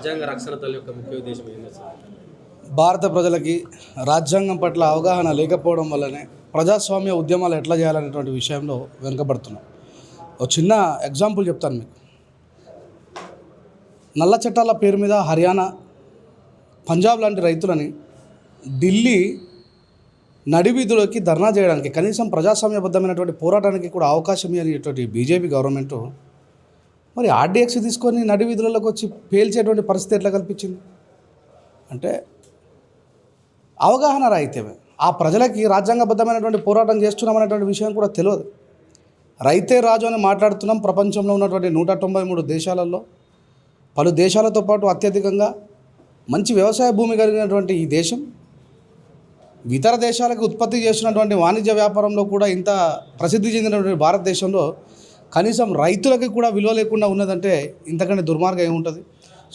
రాజ్యాంగ రక్షణ యొక్క ముఖ్య ఉద్దేశం ఏంటి సార్? భారత ప్రజలకి రాజ్యాంగం పట్ల అవగాహన లేకపోవడం వల్లనే ప్రజాస్వామ్య ఉద్యమాలు ఎట్లా చేయాలనేటువంటి విషయంలో వెనుకబడుతున్నాం. ఒక చిన్న ఎగ్జాంపుల్ చెప్తాను మీకు. నల్ల చట్టాల పేరు మీద హర్యానా పంజాబ్ లాంటి రైతులని ఢిల్లీ నడివీధులోకి ధర్నా చేయడానికి కనీసం ప్రజాస్వామ్యబద్ధమైనటువంటి పోరాటానికి కూడా అవకాశం ఇవ్వనేటువంటి బీజేపీ గవర్నమెంటు మరి ఆర్డీఎక్స్ తీసుకొని నడి విధులలోకి వచ్చి పేల్చేటువంటి పరిస్థితి ఎట్లా కల్పించింది? అంటే అవగాహన రాయితేమే ఆ ప్రజలకి రాజ్యాంగబద్ధమైనటువంటి పోరాటం చేస్తున్నామనేటువంటి విషయం కూడా తెలియదు. రైతే రాజు అని మాట్లాడుతున్నాం ప్రపంచంలో ఉన్నటువంటి నూట తొంభై మూడు దేశాలలో. పలు దేశాలతో పాటు అత్యధికంగా మంచి వ్యవసాయ భూమి కలిగినటువంటి ఈ దేశం. ఇతర దేశాలకు ఉత్పత్తి చేస్తున్నటువంటి వాణిజ్య వ్యాపారంలో కూడా ఇంత ప్రసిద్ధి చెందినటువంటి భారతదేశంలో కనీసం రైతులకి కూడా విలువ లేకుండా ఉన్నదంటే ఇంతకంటే దుర్మార్గం ఏముంటుంది?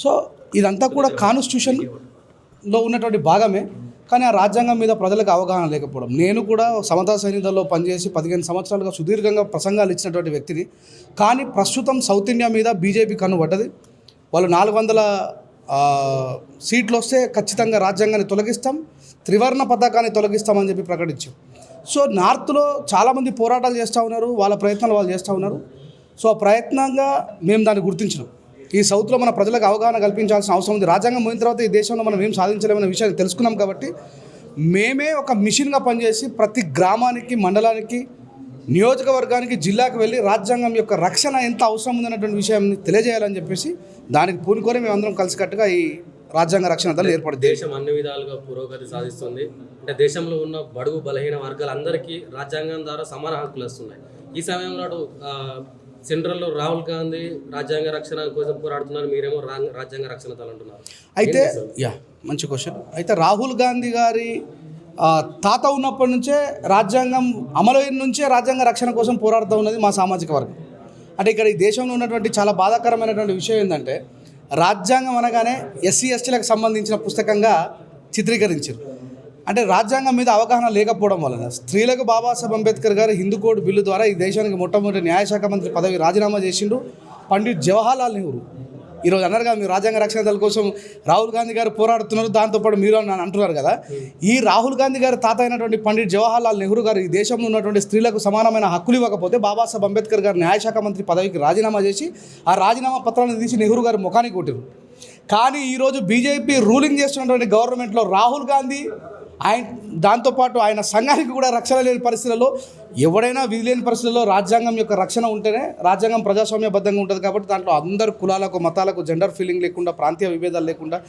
సో ఇదంతా కూడా కాన్స్టిట్యూషన్లో ఉన్నటువంటి భాగమే. కానీ ఆ రాజ్యాంగం మీద ప్రజలకు అవగాహన లేకపోవడం. నేను కూడా సమతా సైనికుల్లో పనిచేసి పదిహేను సంవత్సరాలుగా సుదీర్ఘంగా ప్రసంగాలు ఇచ్చినటువంటి వ్యక్తిని. కానీ ప్రస్తుతం సౌత్ ఇండియా మీద బీజేపీ కన్నుబడ్డది వాళ్ళు నాలుగు వందల సీట్లు వస్తే ఖచ్చితంగా రాజ్యాంగాన్ని తొలగిస్తాం. త్రివర్ణ పతాకాన్ని తొలగిస్తామని చెప్పి ప్రకటించాం. సో నార్త్లో చాలామంది పోరాటాలు చేస్తూ ఉన్నారు వాళ్ళ ప్రయత్నాలు వాళ్ళు చేస్తూ ఉన్నారు. సో ఆ ప్రయత్నంగా మేము దాన్ని గుర్తించినాం. ఈ సౌత్లో మన ప్రజలకు అవగాహన కల్పించాల్సిన అవసరం ఉంది. రాజ్యాంగం పోయిన తర్వాత ఈ దేశంలో మనం ఏం సాధించలేమనే విషయాన్ని తెలుసుకున్నాం కాబట్టి మేమే ఒక మిషన్గా పనిచేసి ప్రతి గ్రామానికి మండలానికి నియోజకవర్గానికి జిల్లాకు వెళ్ళి రాజ్యాంగం యొక్క రక్షణ ఎంత అవసరం ఉందన్నటువంటి విషయాన్ని తెలియజేయాలని చెప్పేసి దానికి పూనుకొని మేమందరం కలిసికట్టుగా ఈ రాజ్యాంగ రక్షణ దళం ఏర్పడింది. దేశం అన్ని విధాలుగా పురోగతి సాధిస్తుంది. అంటే దేశంలో ఉన్న బడుగు బలహీన వర్గాలందరికీ రాజ్యాంగం ద్వారా సమాన హక్కులు వస్తున్నాయి. ఈ సమయంలో సెంట్రల్లో రాహుల్ గాంధీ రాజ్యాంగ రక్షణ కోసం పోరాడుతున్నారు. మీరేమో రాజ్యాంగ రక్షణ దళ అంటున్నారు. అయితే యా. మంచి క్వశ్చన్. అయితే రాహుల్ గాంధీ గారి తాత ఉన్నప్పటి నుంచే రాజ్యాంగం అమలైన నుంచే రాజ్యాంగ రక్షణ కోసం పోరాడుతూ ఉన్నది మా సామాజిక వర్గం. అంటే ఇక్కడ ఈ దేశంలో ఉన్నటువంటి చాలా బాధాకరమైనటువంటి విషయం ఏంటంటే రాజ్యాంగం అనగానే ఎస్సీ ఎస్టీలకు సంబంధించిన పుస్తకంగా చిత్రీకరించారు. అంటే రాజ్యాంగం మీద అవగాహన లేకపోవడం వలన స్త్రీలకు బాబాసాహెబ్ అంబేద్కర్ గారు హిందూ కోడ్ బిల్లు ద్వారా ఈ దేశానికి మొట్టమొదటి న్యాయశాఖ మంత్రి పదవి రాజీనామా చేసిండు. పండిట్ జవహర్లాల్ నెహ్రూ. ఈరోజు అన్నారు కదా మీరు రాజ్యాంగ రక్షణ దళ కోసం రాహుల్ గాంధీ గారు పోరాడుతున్నారు దాంతోపాటు మీరు అని అంటున్నారు కదా. ఈ రాహుల్ గాంధీ గారి తాత అయినటువంటి పండిట్ జవహర్లాల్ నెహ్రూ గారు ఈ దేశంలో ఉన్నటువంటి స్త్రీలకు సమానమైన హక్కులు ఇవ్వకపోతే బాబాసాహెబ్ అంబేద్కర్ గారు న్యాయశాఖ మంత్రి పదవికి రాజీనామా చేసి ఆ రాజీనామా పత్రాన్ని తీసి నెహ్రూ గారు ముఖానికి కొట్టారు. కానీ ఈరోజు బీజేపీ రూలింగ్ చేస్తున్నటువంటి గవర్నమెంట్లో రాహుల్ గాంధీ ఆయన దాంతోపాటు ఆయన సంఘానికి కూడా రక్షణ లేని పరిస్థితులలో ఎవడైనా విధి లేని పరిస్థితుల్లో రాజ్యాంగం యొక్క రక్షణ ఉంటేనే రాజ్యాంగం ప్రజాస్వామ్యబద్ధంగా ఉంటుంది కాబట్టి దాంట్లో అందరు కులాలకు మతాలకు జెండర్ ఫీలింగ్ లేకుండా ప్రాంతీయ విభేదాలు లేకుండా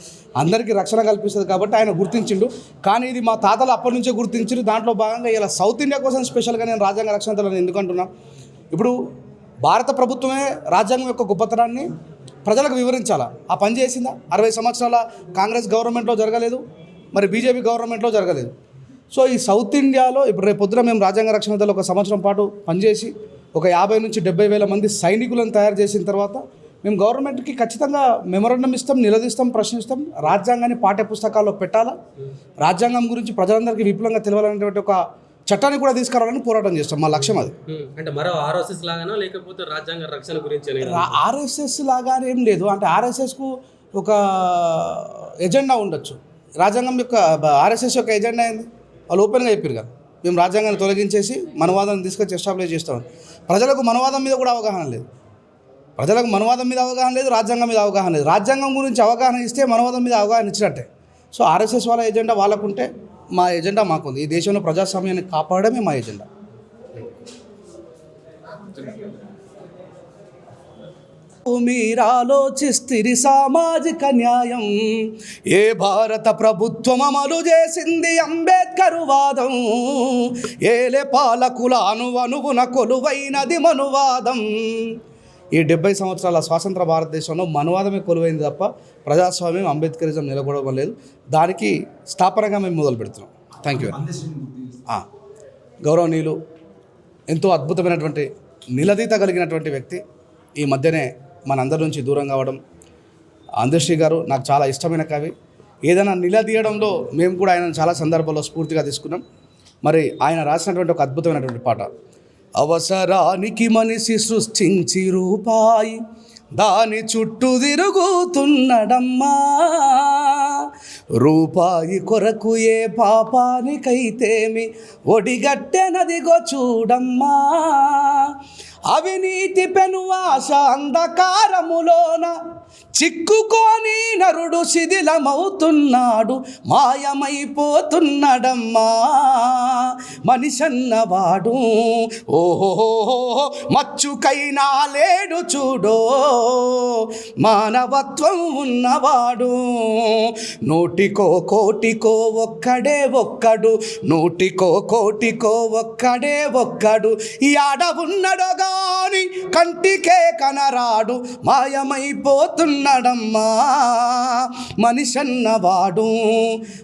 అందరికీ రక్షణ కల్పిస్తుంది కాబట్టి ఆయన గుర్తించిండు. కానీ ఇది మా తాతలు అప్పటి నుంచే గుర్తించిండు దాంట్లో భాగంగా ఇలా సౌత్ ఇండియా కోసం స్పెషల్గా నేను రాజ్యాంగ రక్షణ దళాన్ని ఎందుకంటున్నా? ఇప్పుడు భారత ప్రభుత్వమే రాజ్యాంగం యొక్క గొప్పతనాన్ని ప్రజలకు వివరించాలా? ఆ పని చేసిందా? అరవై సంవత్సరాల కాంగ్రెస్ గవర్నమెంట్లో జరగలేదు. మరి బీజేపీ గవర్నమెంట్లో జరగలేదు. సో ఈ సౌత్ ఇండియాలో ఇప్పుడు రేపు పొద్దున మేము రాజ్యాంగ రక్షణ దళ ఒక సంవత్సరం పాటు పనిచేసి ఒక యాభై నుంచి డెబ్బై వేల మంది సైనికులను తయారు చేసిన తర్వాత మేము గవర్నమెంట్కి ఖచ్చితంగా మెమరాండం ఇస్తాం నిలదీస్తాం ప్రశ్నిస్తాం. రాజ్యాంగాన్ని పాఠ్య పుస్తకాల్లో పెట్టాలా? రాజ్యాంగం గురించి ప్రజలందరికీ విపులంగా తెలియాలనేటువంటి ఒక చట్టాన్ని కూడా తీసుకురావాలని పోరాటం చేస్తాం. మా లక్ష్యం అది. అంటే మరో ఆర్ఎస్ఎస్ లాగానా? లేకపోతే రాజ్యాంగ రక్షణ గురించి ఆర్ఎస్ఎస్ లాగా ఏం లేదు. అంటే ఆర్ఎస్ఎస్కు ఒక ఎజెండా ఉండొచ్చు. రాజ్యాంగం యొక్క ఆర్ఎస్ఎస్ యొక్క ఎజెండా ఏంది? వాళ్ళు ఓపెన్గా చెప్పారు మేము రాజ్యాంగాన్ని తొలగించేసి మనవాదాన్ని తీసుకొచ్చి ఎస్టాబ్లిష్ చేస్తాం. ప్రజలకు మనవాదం మీద కూడా అవగాహన లేదు. ప్రజలకు మనవాదం మీద అవగాహన లేదు రాజ్యాంగం మీద అవగాహన లేదు. రాజ్యాంగం గురించి అవగాహన ఇస్తే మనవాదం మీద అవగాహన ఇచ్చినట్టే. సో ఆర్ఎస్ఎస్ వాళ్ళ ఎజెండా వాళ్ళకుంటే మా ఎజెండా మాకుంది. ఈ దేశంలో ప్రజాస్వామ్యాన్ని కాపాడమే మా ఎజెండా. మీరాలోచిస్తిరి సామాజిక న్యాయం. ఏ భారత ప్రభుత్వం అమలు చేసింది అంబేద్కర్ వాదం. ఏలే పాలకుల అనువనువున కొలువైనది మనువాదం. ఈ డెబ్బై సంవత్సరాల స్వాతంత్ర భారతదేశంలో మనువాదమే కొలువైంది తప్ప ప్రజాస్వామ్యం అంబేద్కరిజం నిలబడడం లేదు దానికి స్థాపనగా మేము మొదలు పెడుతున్నాం. థ్యాంక్ యూ గౌరవనీయులు ఎంతో అద్భుతమైనటువంటి నిలదీత కలిగినటువంటి వ్యక్తి ఈ మధ్యనే మనందరి నుంచి దూరం కావడం. అందశ్రీ గారు నాకు చాలా ఇష్టమైన కవి. ఏదైనా నిలదీయడంలో మేము కూడా ఆయన చాలా సందర్భాల్లో స్ఫూర్తిగా తీసుకున్నాం. మరి ఆయన రాసినటువంటి ఒక అద్భుతమైనటువంటి పాట. అవసరానికి మనిషి సృష్టించి రూపాయి దాని చుట్టూ తిరుగుతున్నడమ్మా. రూపాయి కొరకు ఏ పాపానికైతేమి ఒడిగట్టెనదిగో చూడమ్మా. అవినీతి పెను ఆశ అంధకారములోన చిక్కుకొని నరుడు శిథిలమవుతున్నాడు మాయమైపోతున్నాడమ్మా. మనిషన్నవాడు ఓహో మచ్చుకైనా లేడు చూడో. మానవత్వం ఉన్నవాడు నూటికో కోటికో ఒక్కడే ఒక్కడు నూటికో కోటికో ఒక్కడే ఒక్కడు. ఈ ఆడ ఉన్నడో గాని కంటికే కనరాడు మాయమైపోతున్నాడమ్మా. మనిషన్నవాడు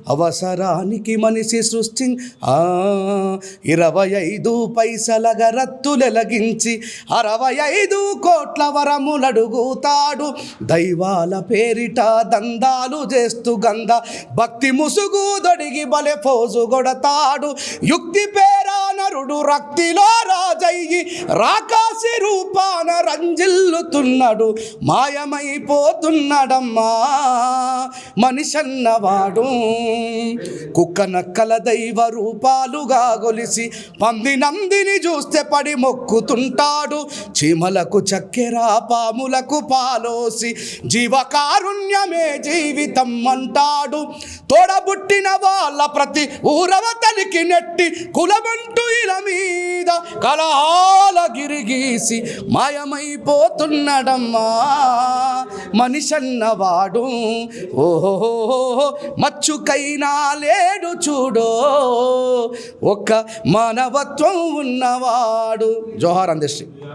అవసరానికి మనిషి సృష్టి ఆ, ఇరవై ఐదు పైసల గరత్తులెలగించి అరవై ఐదు కోట్ల వరములడుగుతాడు. దైవాల పేరిట దందాలు చేస్తూ గంధ భక్తి ముసుగు దొడిగి బలె ఫోజు కొడతాడు యుక్తి పేరా నరుడు రక్తిలో రాజయ్యి రాకాశి రూపాన రంజిల్లుతున్నాడు. మాయమైపోతున్నాడమ్మా మనిషన్నవాడు. కుక్క నక్కల దైవ రూపాలుగా గొలిసి పంది నందిని చూస్తే పడి మొక్కుతుంటాడు. చీమలకు చక్కెర పాములకు పాలోసి జీవకారుణ్యమే జీవితం అంటాడు తోడబుట్టిన వాళ్ళ ప్రతి ఊరవతలికి నెట్టి కులమంటూ ఇల మీద కలహాల గిరిగీసి మాయమైపోతున్నాడమ్మా. మనిషన్నవాడు. ఓహో మచ్చుకైనా లేడు చూడో. ఒక్క మానవత్వం ఉన్నవాడు. జోహార్ అందశ్రీ